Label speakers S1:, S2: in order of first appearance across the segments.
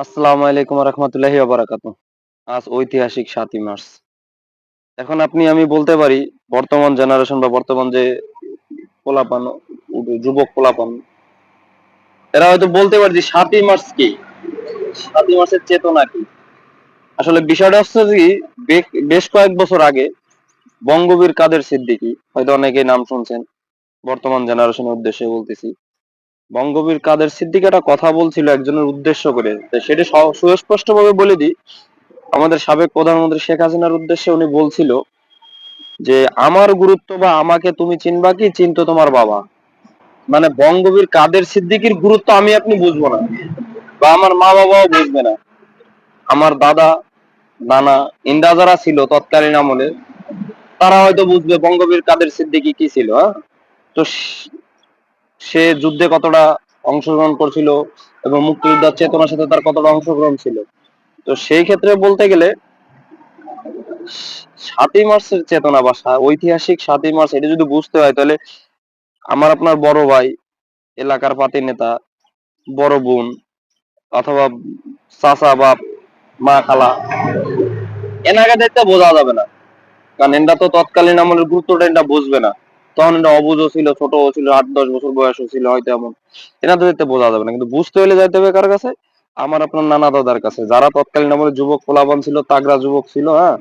S1: আসসালামু আলাইকুম রহমতুল্লাহি বারাকাতু আজ ঐতিহাসিক সাতই মার্চ। এখন আপনি, আমি বলতে পারি, বর্তমান জেনারেশন বা বর্তমান যে পোলাপান, যুবক পোলাপান, এরা হয়তো বলতে পারে যে সাতই মার্চ কি? সাতই মার্চের চেতনা কি? আসলে বিষয়টা হচ্ছে বে- বেশ কয়েক বছর আগে বঙ্গবীর কাদের সিদ্দিকী, হয়তো অনেকেই নাম শুনছেন, বর্তমান জেনারেশনের উদ্দেশ্যে বলতেছি বঙ্গবীর কাদের সিদ্দিক একটা কথা বলছিল একজনের উদ্দেশ্য করে। সেটা সুস্পষ্ট ভাবে বলে দিই, আমাদের সাবেক প্রধানমন্ত্রী শেখ হাসিনার উদ্দেশ্যে উনি বলছিল যে, আমার গুরুত্ব বা আমাকে তুমি চিনবা কি? চিনতো তোমার বাবা। মানে বঙ্গবীর কাদের সিদ্দিকীর গুরুত্ব আমি আপনি বুঝব না। বা আমার মা বাবাও বুঝবে না। আমার দাদা, নানা ইন্দা যারা ছিল তৎকালীন আমলে, তারা হয়তো বুঝবে বঙ্গবীর কাদের সিদ্দিকি কি ছিল হ্যাঁ? তো স- যুদ্ধে কতটা অংশগ্রহণ করছিল এবং মুক্তিযোদ্ধার চেতনার সাথে তার কতটা অংশগ্রহণ ছিল? তো সেই ক্ষেত্রে বলতে গেলে, সাতই মার্চের চেতনা বা ঐতিহাসিক সাতই মার্চ, এটা যদি বুঝতে হয়, তাহলে আমার আপনার বড় ভাই, এলাকার পাতি নেতা, বড় বোন, অথবা চাচা, বাপ, মা, খালা এনাকে দেখতে বোঝা যাবে না। কারণ এনরা তো তৎকালীন আমলের গুরুত্বটা এটা বুঝবে না। তখন এটা অবুঝও ছিল ছোট ছিল, আট, দশ বছর বয়সও ছিল, হয়তো এমন। এনাদের দেখতে বোঝা যাবে না, কিন্তু বুঝতে হলে যাইতে হবে কার কাছে? আমার আপনার নানা দাদার কাছে। যারা তৎকালীন আমলে যুবক পোলাপান ছিল, তাগড়া যুবক ছিল হ্যাঁ?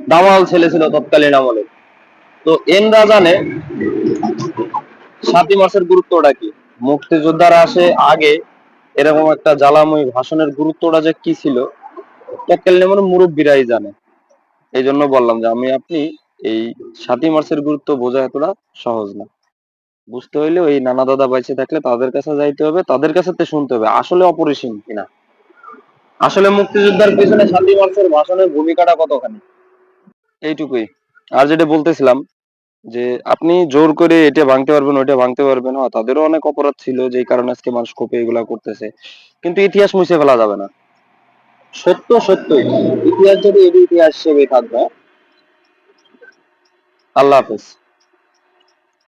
S1: দামাল ছেলে ছিল তৎকালীন আমলে। তো এনরা জানে সাতই মাসের গুরুত্বটা কি? মুক্তিযোদ্ধারা আসে আগে এরকম একটা জ্বালাময়ী ভাষণের গুরুত্বটা যে কি ছিল, তৎকালীন আমলে মুরব্বীরাই জানে। এই জন্য বললাম যে আমি, আপনি এই সাতই মার্চের গুরুত্ব বোঝা এতটা সহজ না। বুঝতে হইলে ওই নানা দাদা বাইচে থাকলে তাদের কাছে যাইতে হবে, তাদের কাছে শুনতে হবে, আসলে অপরিসীম কিনা। আসলে মুক্তিযোদ্ধার পিছনে সাতই মার্চের ভাষণের ভূমিকাটা কতখানি? এইটুকুই। আর যেটা বলতেছিলাম যে, আপনি জোর করে এটা ভাঙতে পারবেন, ওইটা ভাঙতে পারবেন হ্যাঁ তাদেরও অনেক অপরাধ ছিল যেই কারণে আজকে মানুষ কোপে এগুলা করতেছে। কিন্তু ইতিহাস মুছে ফেলা যাবে না। সত্য সত্যই, ইতিহাস যদি এটি ইতিহাস হিসেবে থাকবে আল্লাহ হাফেজ